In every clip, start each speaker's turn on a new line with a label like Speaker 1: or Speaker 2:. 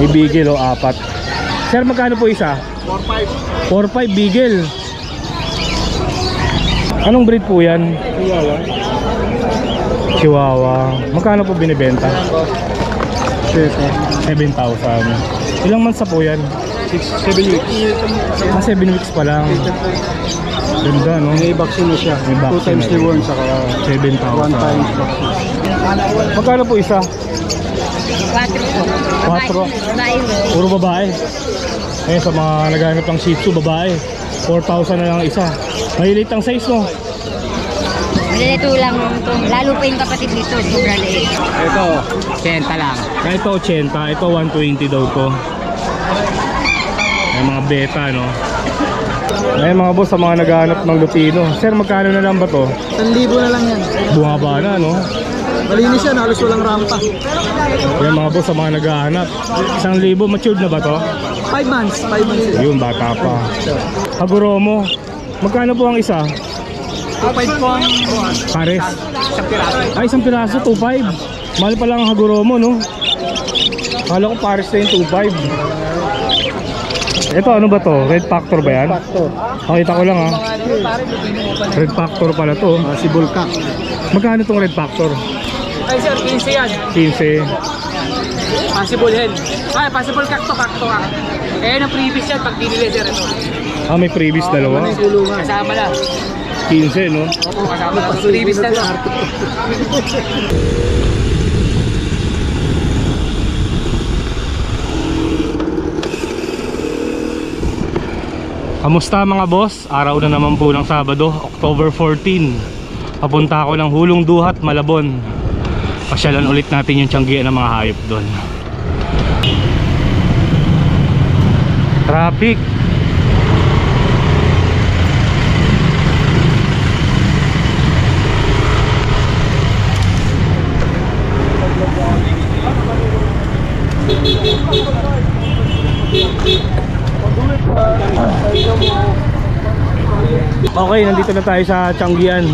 Speaker 1: May Beagle o apat. Sir, magkano po isa?
Speaker 2: 4-5.
Speaker 1: 4-5 Beagle. Anong breed po yan?
Speaker 2: Chihuahua.
Speaker 1: Chihuahua. Magkano po binibenta?
Speaker 2: Peso.
Speaker 1: 7,000. Ilang months na po yan?
Speaker 2: 6, 7 weeks.
Speaker 1: Ah, 7 weeks pa lang. Ganda, no?
Speaker 2: May vaccine na siya.
Speaker 1: May
Speaker 2: 2
Speaker 1: vaccine
Speaker 2: times
Speaker 1: na rin.
Speaker 2: reward saka 1 time
Speaker 1: 7,000.
Speaker 2: vaccine.
Speaker 1: Magkano po isa?
Speaker 3: Quatro. Babae.
Speaker 1: Puro babae. Eh, sa mga naghanap ng Shih Tzu, babae. 4,000 na lang isa. Mahilit ang size, no?
Speaker 3: Malilito lang ito. Lalo pa yung kapatid dito. Sobrang liit.
Speaker 2: Ito, 80 lang.
Speaker 1: Kaya ito 80, ito 120 daw to. May mga beta, no? Ay mga boss, sa mga naghahanap ng Lutino. Sir, magkano na lang ba to?
Speaker 2: 1,000 na lang yan.
Speaker 1: Bumaba na, no?
Speaker 2: Malinis yan, halos walang rampa.
Speaker 1: Yan mga boss, sa mga naghahanap. Isang libo, matured na ba to?
Speaker 2: 5 months, 5 months.
Speaker 1: Yun, bata pa. Haguromo. Magkano po ang isa?
Speaker 2: 2.5 po ang
Speaker 1: Pares.
Speaker 2: sa piraso.
Speaker 1: Ay, isang piraso, 2.5. Mahal pa lang ang Haguromo, no? Kala ko pares na yung 2.5. Ito, ano ba to? Red Factor ba yan?
Speaker 2: Factor.
Speaker 1: Pakita ko lang ha. Red Factor pala to.
Speaker 2: Ah, si Bulka.
Speaker 1: Magkano tong Red Factor?
Speaker 4: Ay sir, 15 yan.
Speaker 1: 15.
Speaker 4: Possible hen. Ay, possible kakto, kakto ah. Eh, na previous yan pag dinili sir ito.
Speaker 1: Ah, may previous dalawa.
Speaker 2: Kulungan.
Speaker 4: Kasama na.
Speaker 1: 15, no?
Speaker 4: Opo, kasama na. Previous na to.
Speaker 1: Kamusta mga boss? Araw na naman po ng Sabado, October 14. Papunta ako ng Hulong Duhat, Malabon. Pasyalan ulit natin yung tiyanggian ng mga hayop doon. Traffic. Okay, nandito na tayo sa Tianggian.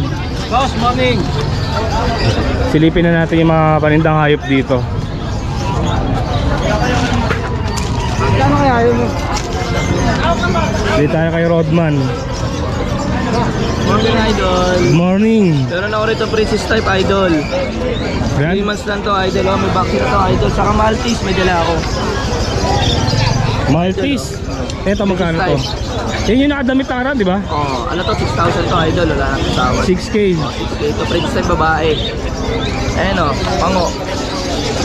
Speaker 4: Boss, morning.
Speaker 1: Silipin na natin yung mga panindang hayop dito.
Speaker 2: Kano kaya yun?
Speaker 1: Dito tayo kay Rodman.
Speaker 4: Morning, idol.
Speaker 1: Good morning.
Speaker 4: Meron ako rito princess type, idol. 3
Speaker 1: Grand?
Speaker 4: months lang to, idol. Oh, may vaccine na to, idol. Saka Maltese, may dala ako.
Speaker 1: Maltese. Eto magkano to? Yan yung nakadamit tara, di ba?
Speaker 4: Oh, ano to, 6,000 to, idol. Wala nang tawad.
Speaker 1: 6K.
Speaker 4: Ito, princess type babae. Ayan o, pango.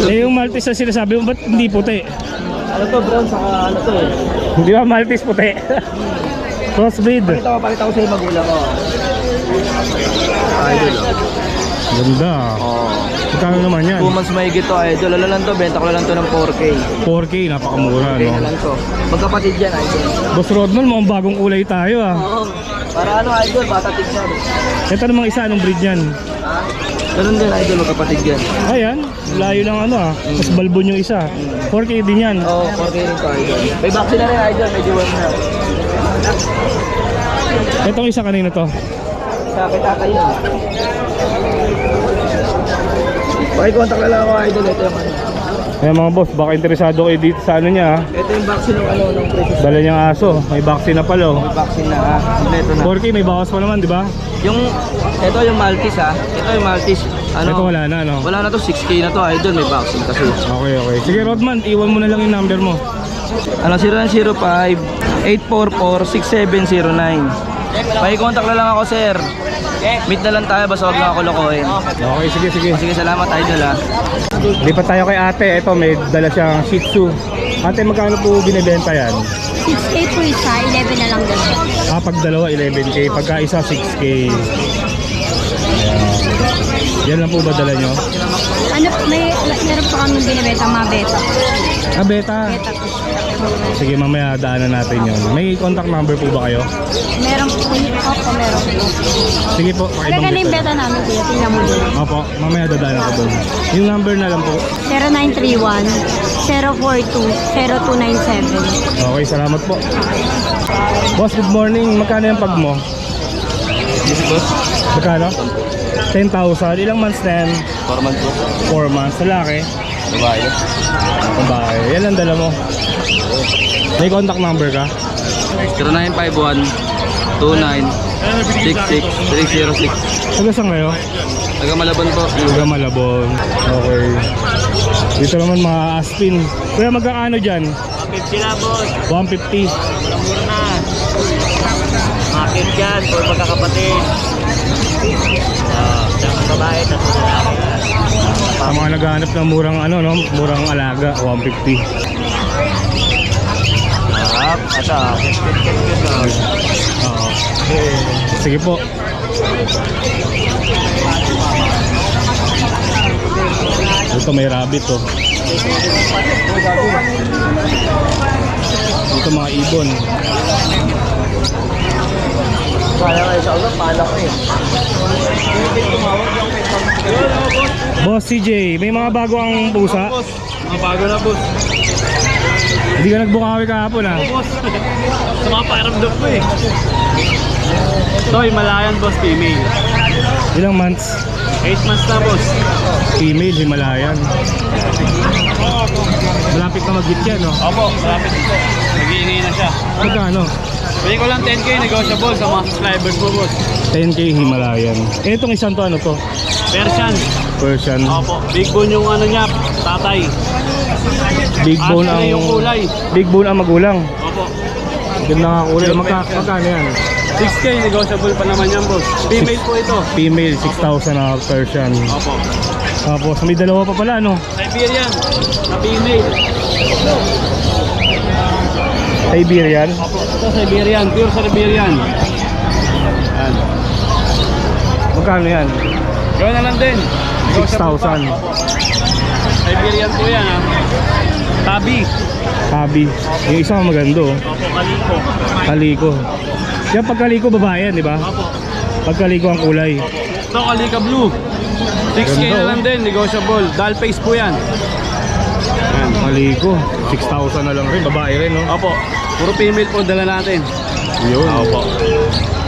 Speaker 1: Eh yung Maltese na sinasabi mo, ba't hindi puti?
Speaker 4: Ano to, brown, saka ano to eh.
Speaker 1: Hindi ba Maltese puti? Crossbreed.
Speaker 4: Pakita ko, pakita ko sa magulang ko. Idol, oh.
Speaker 1: Ganda.
Speaker 4: Oh.
Speaker 1: Magkano naman yan?
Speaker 4: 2 months mahigit to, idol. Ano lang to, benta ko lang to ng 4K.
Speaker 1: 4K, napakamura,
Speaker 4: Okay na
Speaker 1: no?
Speaker 4: lang to. Magkapatid yan, idol.
Speaker 1: Boss Rodman, mukhang bagong kulay tayo, ah.
Speaker 4: Oo. Para ano, idol, bata tignan.
Speaker 1: Ito namang isa, anong breed yan?
Speaker 4: Ha? Ganun din, idol, magkapatid yan.
Speaker 1: Ayan, layo ng ano, ah. Mas balbon yung isa. 4K din yan.
Speaker 4: Oo, oh, 4K rin to, idol. May vaccine na rin, idol. Medyo warm na.
Speaker 1: Itong isa kanina to.
Speaker 4: Sa kita kayo. Pakikontak na lang ako, idol. Ito yung ano.
Speaker 1: Ayan mga boss, baka interesado kayo dito sa ano niya, ah.
Speaker 4: Ito yung vaccine ng ano, ng previous.
Speaker 1: Dala niyang aso, may vaccine na pala, oh.
Speaker 4: May vaccine na, ha? Ito na.
Speaker 1: 4K, may bawas pa naman, di ba?
Speaker 4: Yung, ito yung Maltese, ha? Ito yung Maltese. Ano?
Speaker 1: Ito wala na, no?
Speaker 4: Wala na to, 6K na to, idol. May vaccine kasi.
Speaker 1: Okay, okay. Sige, Rodman, iwan mo na lang yung number mo.
Speaker 4: Ano, 0905-844-6709. Pakikontak na lang ako, sir. Meet na lang tayo, basta huwag lang ako lokohin.
Speaker 1: Okay, sige, sige.
Speaker 4: Sige, salamat, idol, ha?
Speaker 1: Lipat tayo kay ate. Ito, may dala siyang Shih Tzu. Ate, magkano po binibenta yan?
Speaker 3: 6K po isa, 11 na lang doon.
Speaker 1: Ah, pag dalawa, 11K. Pagka isa, 6K. Ayan. Yan lang po ba dala nyo?
Speaker 3: Ano, may, meron pa kami binibenta mga beta.
Speaker 1: Ah, beta.
Speaker 3: Beta po.
Speaker 1: Sige, mamaya daanan natin yun. May contact number po ba kayo?
Speaker 3: Meron po, opo, meron po.
Speaker 1: Sige po,
Speaker 3: Kaya na
Speaker 1: pakibanggit
Speaker 3: yung beta namin, kuya. Tingnan mo doon.
Speaker 1: Opo, mamaya dadaanan ko doon. Yung number na lang po.
Speaker 3: 0931 042 0297.
Speaker 1: Okay, salamat po. Boss, good morning. Magkano yung pag mo?
Speaker 4: Yes, boss.
Speaker 1: Magkano? 10,000. Ilang months na yan?
Speaker 4: 4 months po.
Speaker 1: 4 months. Lalaki.
Speaker 4: Babae.
Speaker 1: Babae. Yan ang dala mo. May contact number ka?
Speaker 4: 0951 29 66 306.
Speaker 1: Taga saan kayo?
Speaker 4: Taga Malabon po.
Speaker 1: Taga Malabon. Okay. Dito naman mga aspin. Kuya magkakano dyan?
Speaker 5: 50 na boss.
Speaker 1: 150.
Speaker 5: Mura na. Market yan. For magkakapatid. Ah, babae, tapos lalaki.
Speaker 1: Ang mga naghahanap ng murang ano no, murang alaga, 150.
Speaker 5: Ah, ito.
Speaker 1: Oo. Sige po. Ito may rabbit oh. Ito mga ibon.
Speaker 5: Kaya kayo sa ulo, pala ko eh.
Speaker 1: Boss CJ, may mga bago ang pusa.
Speaker 5: Mga bago na boss.
Speaker 1: Hindi ka nagbukawi kahapon ah.
Speaker 5: Boss, sa mga pakiramdam ko eh. Ito, Himalayan boss, female.
Speaker 1: Ilang months?
Speaker 5: 8 months na boss.
Speaker 1: Female, Himalayan. Malapit na mag-hit yan, no?
Speaker 5: Opo, malapit ito. Nag-iingay na siya.
Speaker 1: Magkano?
Speaker 5: Pwede ko lang 10k negotiable sa mga subscribers mo boss.
Speaker 1: 10k Himalayan. Eh, itong isang to ano to?
Speaker 5: Persian.
Speaker 1: Persian.
Speaker 5: Opo, big bone yung ano niya, tatay.
Speaker 1: Big bone ang...
Speaker 5: yung kulay.
Speaker 1: Big bone ang magulang.
Speaker 5: Opo.
Speaker 1: Ganda nga kulay. Magka, magkano yan?
Speaker 5: 6k negotiable pa naman yan boss. Female po ito.
Speaker 1: Female, 6,000 na Persian.
Speaker 5: Opo.
Speaker 1: Tapos may dalawa pa pala, no?
Speaker 5: Siberian. Na female.
Speaker 1: Siberian.
Speaker 5: Opo. Ito Siberian. Pure Siberian. Yan.
Speaker 1: Magkano yan?
Speaker 5: Gawin na lang din. Negotiable pa.
Speaker 1: 6,000.
Speaker 5: Opo. Siberian po yan ha. Tabi.
Speaker 1: Habi. Yung isa maganda, oh.
Speaker 5: Opo, kaliko.
Speaker 1: Kaliko. Yan pagkaliko babae yan, di ba?
Speaker 5: Opo.
Speaker 1: Pagkaliko ang kulay.
Speaker 5: Ito, Kalika Blue. 6K
Speaker 1: Ganda,
Speaker 5: na
Speaker 1: oh.
Speaker 5: lang din, negotiable. Doll face po yan. Yan.
Speaker 1: Kaliko. 6,000 na lang rin. Babae rin, no?
Speaker 5: Opo. Puro female po dala natin.
Speaker 1: Yun.
Speaker 5: Opo.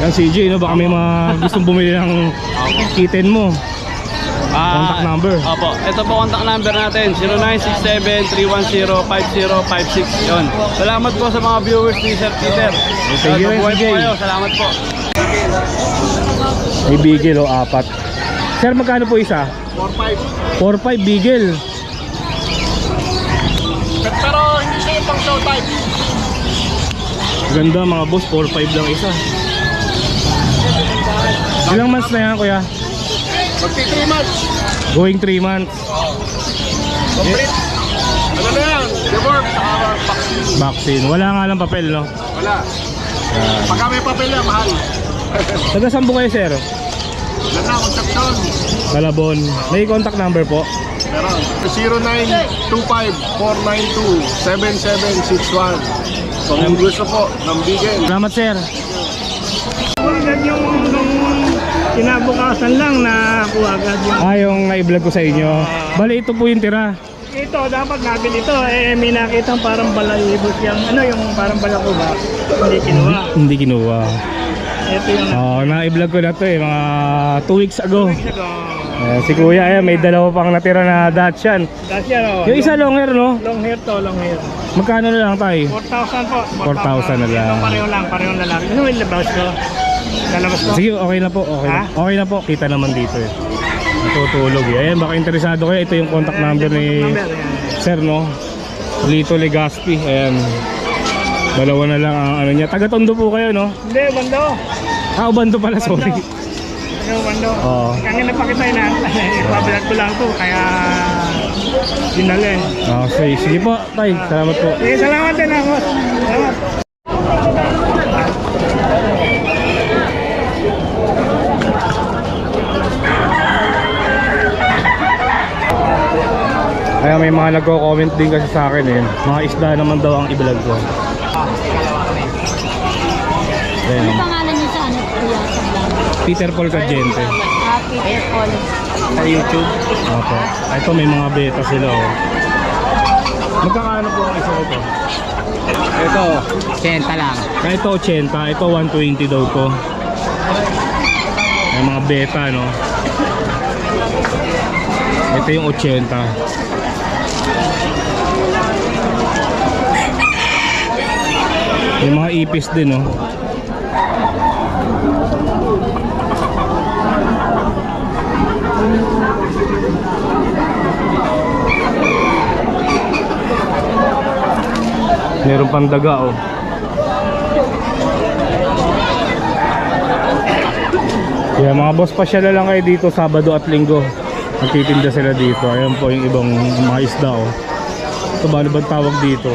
Speaker 1: Yan CJ, no? Baka may mga gustong bumili ng kitten mo. Contact number.
Speaker 5: Opo. Ito po contact number natin. 0967-310-5056. Yun. Salamat po sa mga viewers ni Sir Peter.
Speaker 1: Thank you,
Speaker 5: po kayo. Salamat po.
Speaker 1: May bigel, oh. Apat. Sir, magkano po isa?
Speaker 5: 4-5.
Speaker 1: 4-5 bigel.
Speaker 5: Pero hindi siya yung pang show type.
Speaker 1: Ganda mga boss, 4-5 lang isa. Ilang months na yan, kuya?
Speaker 5: Magti 3 months.
Speaker 1: Going 3 months.
Speaker 5: Complete. Ano na yan? Deworm. Saka vaccine.
Speaker 1: Vaccine. Wala nga lang papel, no?
Speaker 5: Wala. Pagka may papel na, mahal.
Speaker 1: Taga saan po kayo, sir?
Speaker 5: Wala na, conception.
Speaker 1: Malabon. May contact number po.
Speaker 5: Meron. 0925-492-7761. Kung gusto po ng bigay.
Speaker 1: Salamat, sir.
Speaker 6: Agad yung kinabukasan lang na ako agad yung
Speaker 1: Ah, yung na-vlog ko sa inyo. Bali, ito po yung tira.
Speaker 6: ito dapat nabili ito eh may nakita parang balayibot yung ano yung parang balakuba hindi kinuha
Speaker 1: Hindi kinuha.
Speaker 6: ito yung
Speaker 1: Oo, na-vlog ko na to eh, mga 2 weeks ago.
Speaker 6: Ito,
Speaker 1: Eh, si kuya, eh, may dalawa pang natira na
Speaker 6: that's yan oh.
Speaker 1: Yung isa long hair, no?
Speaker 6: long hair to long hair
Speaker 1: Magkano na lang tayo?
Speaker 6: 4,000 po
Speaker 1: 4,000 na lang.
Speaker 6: Ito, pareho lang parehong lalaki ano yung labas ko lalabas ko
Speaker 1: Sige, okay na po. Okay na. Okay na po. Kita naman dito eh. Natutulog eh. Ayan, baka interesado kayo. Ito yung contact number ni. Sir, no? Lito Legaspi. Ayan. Dalawa na lang ang ano niya. Taga-tondo po kayo, no?
Speaker 6: hindi bando
Speaker 1: Ah, Ubando pala, sorry.
Speaker 6: Ano bando
Speaker 1: Oo.
Speaker 6: kanina pa kita na ipablog ko lang to kaya dinali
Speaker 1: Ah, sige, sige po, tay. Salamat po.
Speaker 6: sige salamat din ako salamat
Speaker 1: Kaya may mga nagko-comment din kasi sa akin eh. Mga isda naman daw ang i-vlog ko. Ayan.
Speaker 3: Ano pangalan niyo sa ano, kuya, sa vlog?
Speaker 1: Peter Paul Cagente.
Speaker 3: Happy Apple.
Speaker 1: Sa YouTube? Opo. Ah, Ito may mga beta sila oh. Magkakaano po ang isa ito?
Speaker 4: Ito, 80 lang.
Speaker 1: Ah, ito 80, ito 120 daw po. May mga beta no. Ito yung 80. Yung mga ipis din, oh. Meron pang daga, oh. Kaya mga boss, pasyala lang kayo dito Sabado at Linggo. Magtitinda sila dito. Ayan po yung ibang mga isda, oh. Ito ba, ano ba tawag dito?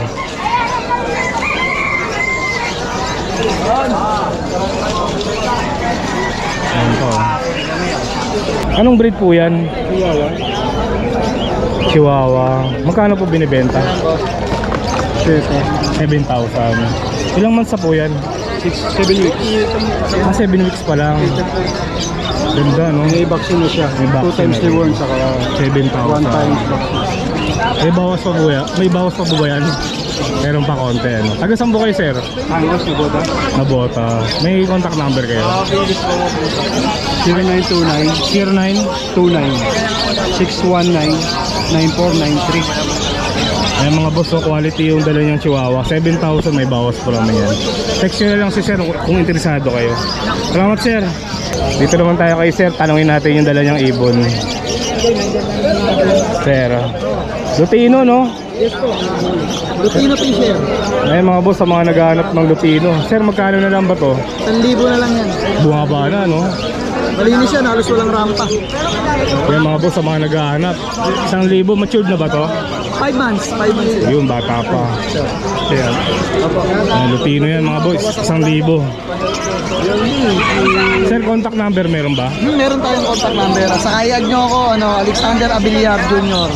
Speaker 1: Ayan po. Anong breed po yan? Chihuahua. Magkano po binibenta? 7,000. Ilang months na po yan?
Speaker 6: 7 weeks.
Speaker 1: Ah, 7 weeks pa lang. Ganda, no?
Speaker 6: May vaccine na siya.
Speaker 1: May
Speaker 6: Two
Speaker 1: vaccine
Speaker 6: times
Speaker 1: na
Speaker 6: worm, saka
Speaker 1: 7,000.
Speaker 6: one times vaccine.
Speaker 1: May bawas pa po yan? May bawas pa po ba yan? Meron pa konti, ano? Taga saan po kayo, sir?
Speaker 6: Angas na boda.
Speaker 1: Nabota. May contact number kayo?
Speaker 6: 0929
Speaker 1: 09?
Speaker 6: 29 619 9493.
Speaker 1: Ayan mga boss, so quality yung dala niyang chihuahua. 7,000 may bawas po naman yan. Text nyo na lang si sir kung- interesado kayo. Salamat sir. Dito naman tayo kay sir. Tanungin natin yung dala niyang ibon. Sir. Lutino, no?
Speaker 6: Lutino Fisher.
Speaker 1: Ayan mga boss, sa mga naghahanap ng Lutino. Sir, magkano na lang ba to?
Speaker 6: 1,000 na lang yan.
Speaker 1: Bumaba na, no?
Speaker 6: Malinis yan, halos walang rampa.
Speaker 1: Ayan mga boss, sa mga naghahanap. Isang libo, matured na ba to?
Speaker 6: 5 months, 5 months yun.
Speaker 1: Yun, bata pa. Ayan. Ayan, Lutino yan mga boss. Isang libo. Sir, contact number meron ba?
Speaker 6: Hmm, meron tayong contact number. Sa kayag nyo ako, ano, Alexander Abiliar Jr.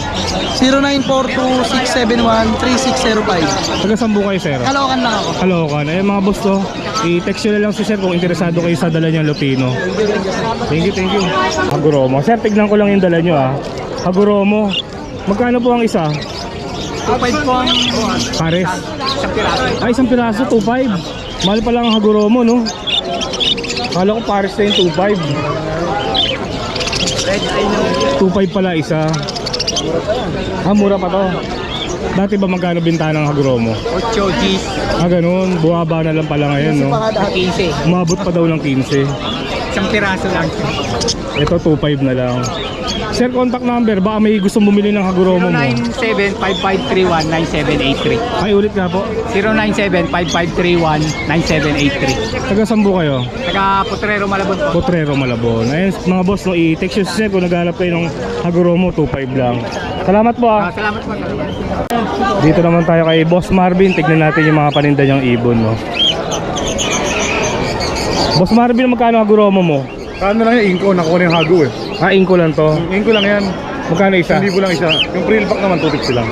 Speaker 6: 0942-671-3605.
Speaker 1: Taga saan po kayo, sir?
Speaker 6: Kalokan lang ako.
Speaker 1: Kalokan. Ayun mga boss to. I-text nyo na lang si sir kung interesado kayo sa dala niyang Lutino. Thank you, thank you. Haguromo. Sir, tignan ko lang yung dala niyo ah. Haguromo. Magkano po ang isa?
Speaker 6: 2.5 po
Speaker 1: Pares. Ay, isang piraso, 2.5. Mahal pa lang ang Haguromo, no? Kala ko pares na yung 2.5. 2.5 pala isa. Ah, mura pa to. Dati ba magkano binta ng Haguromo?
Speaker 6: 8 G's.
Speaker 1: Ah, ganun. Buwaba na lang pala ngayon, no?
Speaker 6: 15.
Speaker 1: Umabot pa daw ng 15.
Speaker 6: Isang piraso lang.
Speaker 1: Ito, 2.5 na lang. Sir, contact number. Baka may gusto bumili ng Haguromo mo.
Speaker 6: 0975-5531-9783.
Speaker 1: Ay, ulit nga po.
Speaker 6: 0975-5531-9783.
Speaker 1: Taga Sambu kayo?
Speaker 6: Taga Potrero Malabon po.
Speaker 1: Potrero, Malabon. Ayun, mga boss, no, i-text si Sir kung naghanap kayo ng Haguromo, 2.5 lang. Salamat po ah.
Speaker 6: Salamat po.
Speaker 1: Dito naman tayo kay Boss Marvin. Tignan natin yung mga paninda niyang ibon, no. Boss Marvin, magkano Haguromo mo?
Speaker 7: Kano lang yan, inko, nakuha na yung hago eh.
Speaker 1: Ah, inko lang to.
Speaker 7: Inko lang yan,
Speaker 1: Magkano isa?
Speaker 7: 1,000 lang isa. Yung prill pack naman, 250 lang.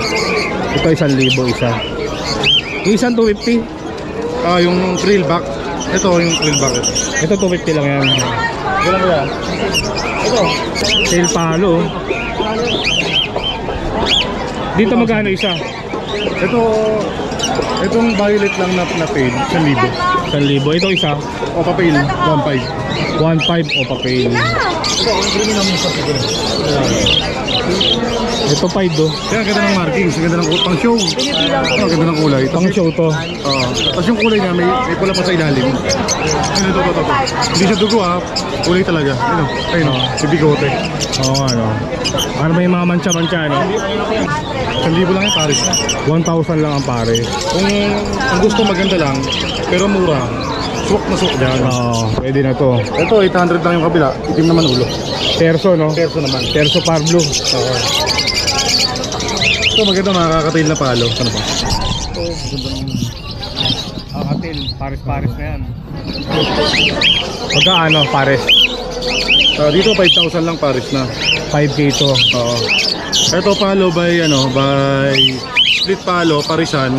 Speaker 1: Ito, isang libo isa. Yung isang 250.
Speaker 7: Ah, yung prill back, ito yung prill back. Ito.
Speaker 1: Ito 250 lang yan.
Speaker 7: Ganun kaya?
Speaker 1: Tail palo. Dito magkano isa?
Speaker 7: Ito, itong violet lang na, na paid, 1,000.
Speaker 1: 1,000. Ito isa.
Speaker 7: O papail, 1,500.
Speaker 1: 1.5 o papel. Ito 5 do.
Speaker 7: Kaya ganda ng markings, ganda ng pang show. Oh, ganda ng kulay.
Speaker 1: Pang show to.
Speaker 7: Oo. Tapos yung kulay niya, may, may pula pa sa ilalim. Ano ito, ito, ito. Hindi siya dugo ha, kulay talaga. Ano, ayun o, si bigote.
Speaker 1: Oo nga no. Para may mga mancha-mancha no.
Speaker 7: 1,000 lang yung Paris.
Speaker 1: 1,000 lang ang pare.
Speaker 7: Kung ang gusto maganda lang, pero mura, swak dyan.
Speaker 1: Oo, pwede na to.
Speaker 7: Ito, 800 lang yung kabila. Itim naman ulo.
Speaker 1: Terso no.
Speaker 7: Perso naman.
Speaker 1: Terso Pablo.
Speaker 7: Oo. Ito maganda, makakatail na palo. Ano ba?
Speaker 1: Akatil, pares-pares na yan. Magkaano pares?
Speaker 7: Ah, dito, 5,000 lang Paris na.
Speaker 1: 5k to.
Speaker 7: Oo. Ito palo by, ano, by split palo, parisan,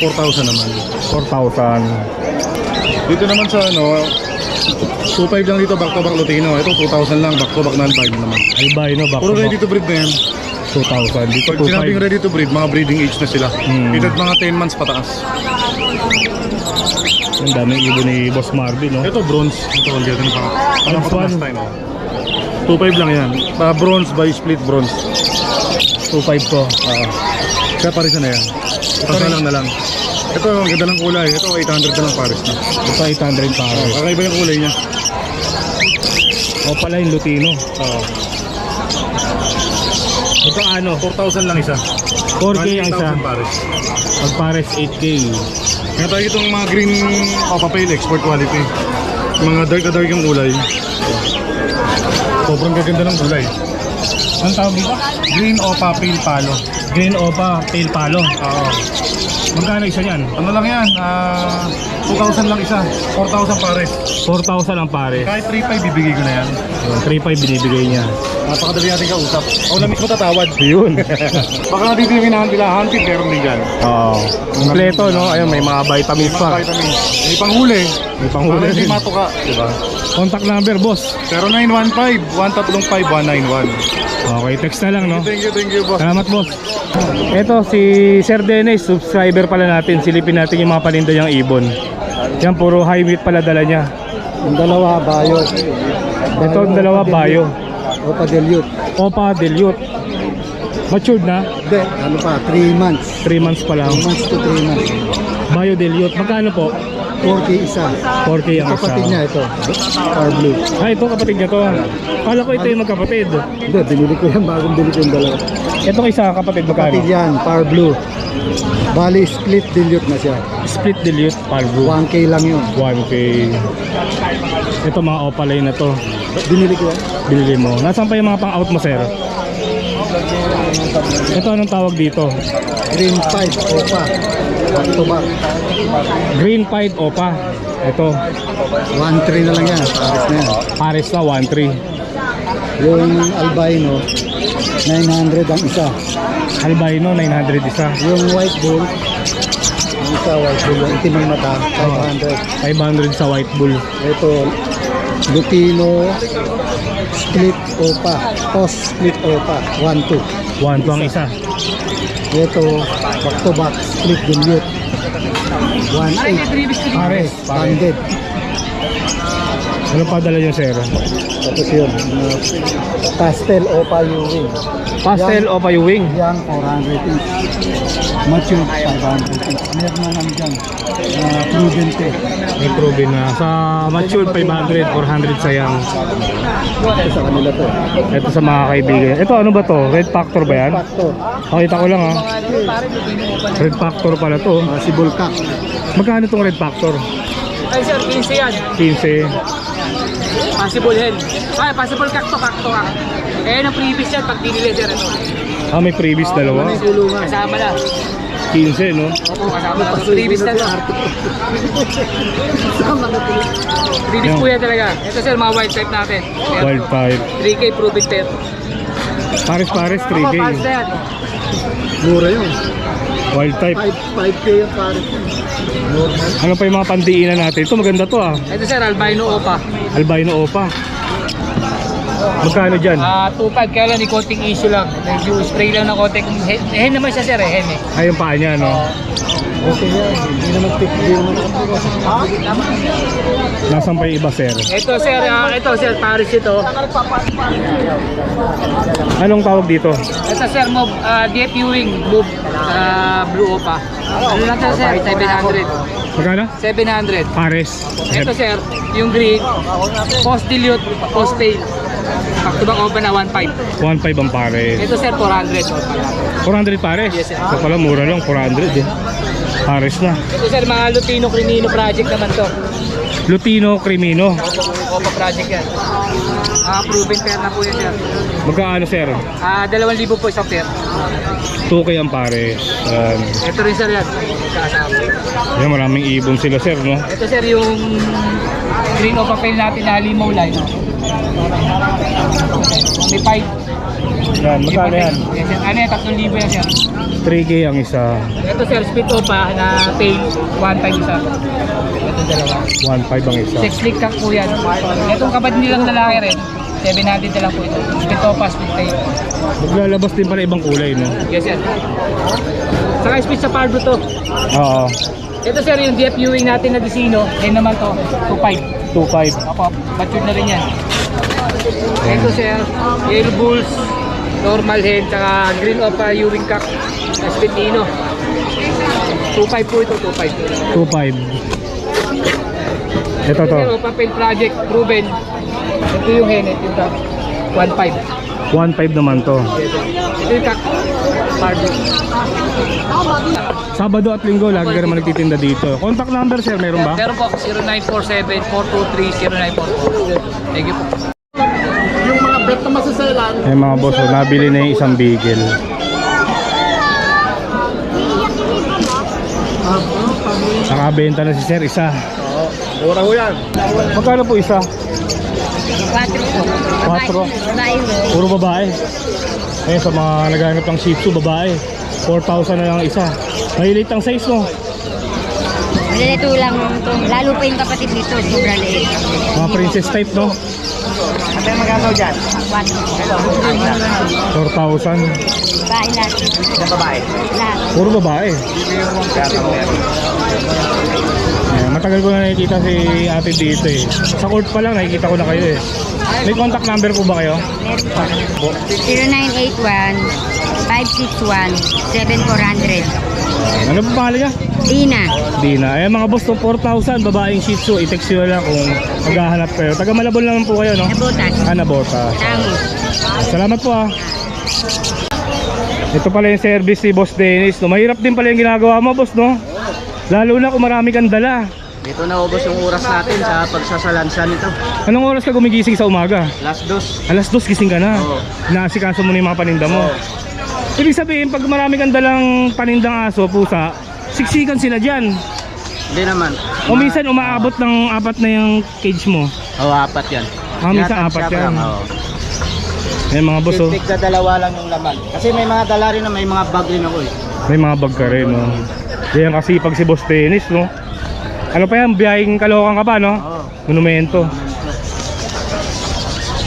Speaker 7: 4,000 naman.
Speaker 1: 4,000.
Speaker 7: Dito naman sa, ano, 2,500 lang dito, back to back Lutino. Ito, 2,000 lang, back to back non-bind naman.
Speaker 1: Albino back
Speaker 7: Puro
Speaker 1: to
Speaker 7: ready
Speaker 1: back.
Speaker 7: to breed na yan.
Speaker 1: 2,000. Dito
Speaker 7: Pag sinabing
Speaker 1: 2,500.
Speaker 7: ready to breed, mga breeding age na sila.
Speaker 1: Hmm.
Speaker 7: Edad mga 10 months pataas.
Speaker 1: Ang daming ibon ni Boss Marvin no.
Speaker 7: Ito, bronze. Ito, ang ganda pa. Ano pa last time, oh. 2.5 lang yan. Uh, bronze by split bronze.
Speaker 1: 2.5 to.
Speaker 7: Oo. Kaya pares na yan. Pasalang na lang. Ito, ang ganda ng kulay. Ito, 800 na lang pares na.
Speaker 1: Ito 800 pare.
Speaker 7: Oh, kakaiba yung kulay niya.
Speaker 1: O pala yung Lutino.
Speaker 7: Oo.
Speaker 1: Ito ano?
Speaker 7: 4,000 lang isa.
Speaker 1: 4K ang isa.
Speaker 7: 8,000 pares.
Speaker 1: Pag pares 8K.
Speaker 7: Kaya tayo itong mga green Papa Pale export quality. Mga dark na dark yung kulay. Sobrang gaganda ng kulay.
Speaker 1: Anong tawag dito?
Speaker 7: Green Opa Pale Palo.
Speaker 1: Green Opa, Pale Palo.
Speaker 7: Oo.
Speaker 1: Magkano isa yan?
Speaker 7: Ano lang yan? Ah, 2,000 lang isa. 4,000 pares.
Speaker 1: 4,000 ang pare.
Speaker 7: Kahit 3,500 bibigay ko na yan.
Speaker 1: 3,500 binibigay niya.
Speaker 7: Napakadali natin kausap. Ako na mismo tatawad.
Speaker 1: Yun.
Speaker 7: Baka natin yung hinahan nila, meron din dyan.
Speaker 1: Oo. Kompleto, no? Ayun, may mga vitamins
Speaker 7: Mga
Speaker 1: pa.
Speaker 7: vitamins. May panghuli.
Speaker 1: May panghuli
Speaker 7: Para hindi matuka. Diba?
Speaker 1: Contact number, boss.
Speaker 7: 0915-135-191.
Speaker 1: Okay, text na lang, no?
Speaker 7: Thank you, thank you, boss.
Speaker 1: Salamat, boss. Ito, si Sir Dennis, subscriber pala natin. Silipin natin yung mga paninda niyang ibon. Yan, puro high meat pala dala niya.
Speaker 8: Yung dalawa, bayo.
Speaker 1: Ito, ang dalawa, bayo.
Speaker 8: Opa Deliut.
Speaker 1: Opa, dilute. Matured na.
Speaker 8: Hindi, ano pa, 3 months.
Speaker 1: 3 months pa lang.
Speaker 8: 2 months to 3 months.
Speaker 1: Bayo dilute. Magkano po?
Speaker 8: 4K isa.
Speaker 1: 4K ang isa.
Speaker 8: Kapatid niya ito. Star Blue.
Speaker 1: Ah, ito kapatid niya to. Kala ko ito yung magkapatid.
Speaker 8: Hindi, binili ko yan bagong bili ko yung dalawa.
Speaker 1: Ito isa kapatid magkano?
Speaker 8: Kapatid yan, Power Blue. Bali, split dilute na siya.
Speaker 1: Split dilute, palbro.
Speaker 8: 1K lang yun.
Speaker 1: 1K. Ito mga opalay na to.
Speaker 8: Binili ko yan.
Speaker 1: Binili mo. Nasaan pa yung mga pang-out mo, sir? Ito anong tawag dito?
Speaker 8: Green 5, Opa. Back to back.
Speaker 1: Green Pied Opa. Ito,
Speaker 8: 1-3 na lang yan. Paris na yan.
Speaker 1: Paris na 1.3.
Speaker 8: Yung albino, 900 ang isa.
Speaker 1: Albino 900 isa.
Speaker 8: Yung white bull, yung isa white bull, yung itim ang mata, 500.
Speaker 1: 500 sa White Bull.
Speaker 8: Ito, Lutino Split Opa. Post Split Opa. 1-2.
Speaker 1: 1 to ang isa.
Speaker 8: Ito, back to back. Split Dilute. 1-8.
Speaker 1: Pares.
Speaker 8: Banded.
Speaker 1: Ano pa dala niyo, sir?
Speaker 8: Tapos yun. uh, Pastel Opa Ewing.
Speaker 1: Pastel Opa yung wing.
Speaker 8: Yang 400 each. Mature 500 each. Meron na naman dyan. Uh, proven te.
Speaker 1: May proven na. Sa matured 500, 400 sayang.
Speaker 8: Ito sa kanila to.
Speaker 1: Ito sa mga kaibigan. Ito ano ba to? Red Factor ba yan?
Speaker 8: Factor.
Speaker 1: Pakita ko lang ha. Red Factor pala to.
Speaker 8: Uh, si Bulkak.
Speaker 1: Magkano tong Red Factor?
Speaker 2: Ay sir, 15 yan.
Speaker 1: 15.
Speaker 2: Possible hen. Ay, possible kakto, kakto ka. Eh, ang previous yan, pag dinili sir ito.
Speaker 1: Ah, may previous dalawa.
Speaker 2: Kasama na.
Speaker 1: 15, no?
Speaker 2: Opo, kasama na. Previous na to. Previous po yan talaga. Ito sir, mga wild type natin.
Speaker 1: Wild type.
Speaker 2: 3K proven pair.
Speaker 1: Pares-pares,
Speaker 2: Opo,
Speaker 1: 3K.
Speaker 2: pares na yan.
Speaker 8: Mura yun.
Speaker 1: Wild type.
Speaker 8: 5, 5K yung. Normal.
Speaker 1: Ano pa yung mga pandiinan natin? Ito maganda to ah.
Speaker 2: Ito sir, albino opa.
Speaker 1: Albino Opa. Magkano dyan?
Speaker 2: Ah, 2.5 kaya lang, ni konting issue lang. Medyo spray lang ng konting. Hen, hen naman siya sir eh, hen eh.
Speaker 1: Ay, yung paa niya, no?
Speaker 8: Okay yan. Hindi naman tip. Hindi naman ako.
Speaker 1: Nasaan pa yung iba, sir?
Speaker 2: Ito sir, ah, ito sir, Paris ito.
Speaker 1: Anong tawag dito?
Speaker 2: Ito sir, mob, uh, DF Ewing, mob, ah, blue opa. Ano lang to sir, 700.
Speaker 1: Magkano?
Speaker 2: 700.
Speaker 1: Pares.
Speaker 2: Ito sir, yung green, post dilute, post tail. Back to back open na 1.5.
Speaker 1: 1.5 ang pares.
Speaker 2: Ito sir, 400.
Speaker 1: 400 pares?
Speaker 2: Yes, sir.
Speaker 1: Ito pala, mura lang. 400 eh. Pares na.
Speaker 2: Ito sir, mga Lutino Crimino project naman to.
Speaker 1: Lutino Crimino.
Speaker 2: Opa project yan. Ah, proven pair na po yan sir.
Speaker 1: Magkano, sir?
Speaker 2: Ah, 2,000 po isang pair.
Speaker 1: 2K ang pares. Yan.
Speaker 2: Ito rin sir yan. Kasama.
Speaker 1: Yan, maraming ibon sila, sir, no?
Speaker 2: Ito sir, yung green opa pail natin na limo line. May 5.
Speaker 1: Yan, magkano yan?
Speaker 2: Yes, sir. Ano yan, 3,000 yan sir.
Speaker 1: 3K ang isa.
Speaker 2: Ito sir, split opa na tail, 1.5 isa. Ito dalawa.
Speaker 1: 1.5 ang isa.
Speaker 2: 6 click po yan. Itong kapatid nilang lalaki rin. 700 na lang po ito. Split opa, split tail.
Speaker 1: Maglalabas din pala ibang kulay, no?
Speaker 2: Yes sir. Saka split sa Parbro to.
Speaker 1: Oo.
Speaker 2: Ito sir, yung DF Ewing natin na Disino, yan naman to, 2.5.
Speaker 1: 2.5.
Speaker 2: Opo, matured na rin yan.
Speaker 6: Ito sir, Yellow Bulls, Normal Hen, tsaka Green of uh, Ewing Cup, Espitino. 2.5 po ito, 2.5.
Speaker 1: 2.5. Ito to.
Speaker 6: Pero Papel Project, proven. Ito yung hen, ito yung cup. 1.5.
Speaker 1: 1.5 naman to.
Speaker 6: Ito.
Speaker 1: Sabado at linggo, lagi ka naman nagtitinda dito. Contact number sir, meron ba?
Speaker 6: Meron po, 0947-423-0944. Thank you po.
Speaker 1: Ay mga boss, oh, nabili na yung isang bigel. Nakabenta na si sir isa.
Speaker 7: Mura ho yan.
Speaker 1: Magkano po isa?
Speaker 3: 4 po.
Speaker 1: Quatro.
Speaker 3: Babae mo.
Speaker 1: Puro babae. Eh sa mga naghanap ng Shih Tzu, babae. 4,000 na lang isa. Mahilit ang size mo.
Speaker 3: Malilito lang. Lalo pa yung kapatid nito. Sobrang liit.
Speaker 1: Mga princess type, no?
Speaker 3: Ate, magkano dyan? 4.
Speaker 1: 4,000.
Speaker 3: Babae lahat. Sa babae? Lahat.
Speaker 1: Puro babae. Eh, matagal ko na nakikita si ate dito eh. Sa court pa lang nakikita ko na kayo eh. May contact number po ba kayo?
Speaker 3: Meron po. 0981-561-7400.
Speaker 1: Ano po pangalan niya?
Speaker 3: Dina.
Speaker 1: Dina. Eh mga boss to 4,000 babaeng Shih Tzu. I-text nyo lang kung maghahanap kayo. Taga Malabon naman po kayo no?
Speaker 3: Nabutas.
Speaker 1: Ana Bota.
Speaker 3: Tango.
Speaker 1: Salamat po ah. Ito pala yung service ni Boss Dennis. No? Mahirap din pala yung ginagawa mo boss no? Lalo na kung marami kang dala.
Speaker 4: Dito na ubos yung oras natin sa pagsasalansa nito.
Speaker 1: Anong oras ka gumigising sa umaga?
Speaker 4: Last dos.
Speaker 1: Alas dos gising ka na.
Speaker 4: Oo.
Speaker 1: Naasikaso mo na yung mga paninda mo. Ibig sabihin, pag marami kang dalang panindang aso, pusa, siksikan sila dyan.
Speaker 4: Hindi naman.
Speaker 1: O minsan umaabot ng apat na yung cage mo.
Speaker 4: Oo, apat yan.
Speaker 1: Ah, minsan
Speaker 4: Tinatansya
Speaker 1: apat
Speaker 4: ko
Speaker 1: yan.
Speaker 4: lang, oo.
Speaker 1: Ayan mga boss, oh.
Speaker 4: Tig na dalawa lang yung laman. Kasi may mga dala rin na may mga bag rin ako eh.
Speaker 1: may mga bag ka rin. No? Yan kasi pag si Boss Dennis, no? Ano pa yan, biyahing kalokan ka pa, no?
Speaker 4: Oo.
Speaker 1: Monumento.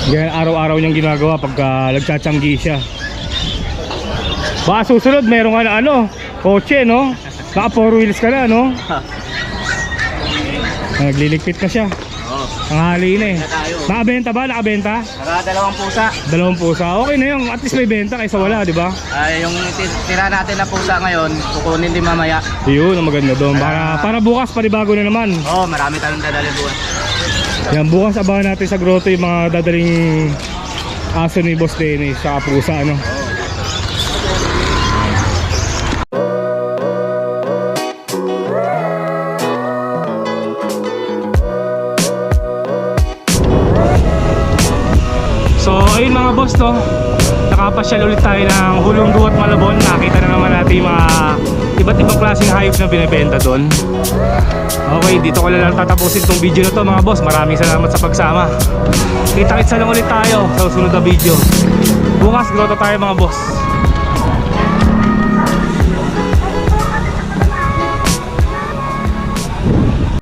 Speaker 1: Yan araw-araw niyang ginagawa pagka nagtsatsamgi siya. Baka susunod, meron ka na ano, kotse, no? Naka four wheels ka na, no? Nagliligpit na siya.
Speaker 4: Oo.
Speaker 1: Ang hali na eh.
Speaker 4: tayo.
Speaker 1: Nakabenta ba? Nakabenta?
Speaker 4: Saka dalawang pusa.
Speaker 1: Dalawang pusa. Okay na yun. At least may benta kaysa wala, di ba?
Speaker 4: Ay, yung ti- tira natin na pusa ngayon, kukunin din mamaya.
Speaker 1: Yun, ang maganda doon. Para, para bukas, panibago na naman.
Speaker 4: Oo, oh, marami tayong dadali buwan.
Speaker 1: Yan, bukas abangan natin sa grotto yung mga dadaling aso ni Boss Dennis sa pusa, ano. So, no. Nakapasyal ulit tayo ng Hulong Duwat Malabon. Nakita na naman natin yung mga iba't ibang klaseng hayop na binibenta doon. Okay, dito ko lang tatapusin tong video na to mga boss. Maraming salamat sa pagsama. Kita-kitsa lang ulit tayo sa susunod na video. Bukas, grotto tayo mga boss.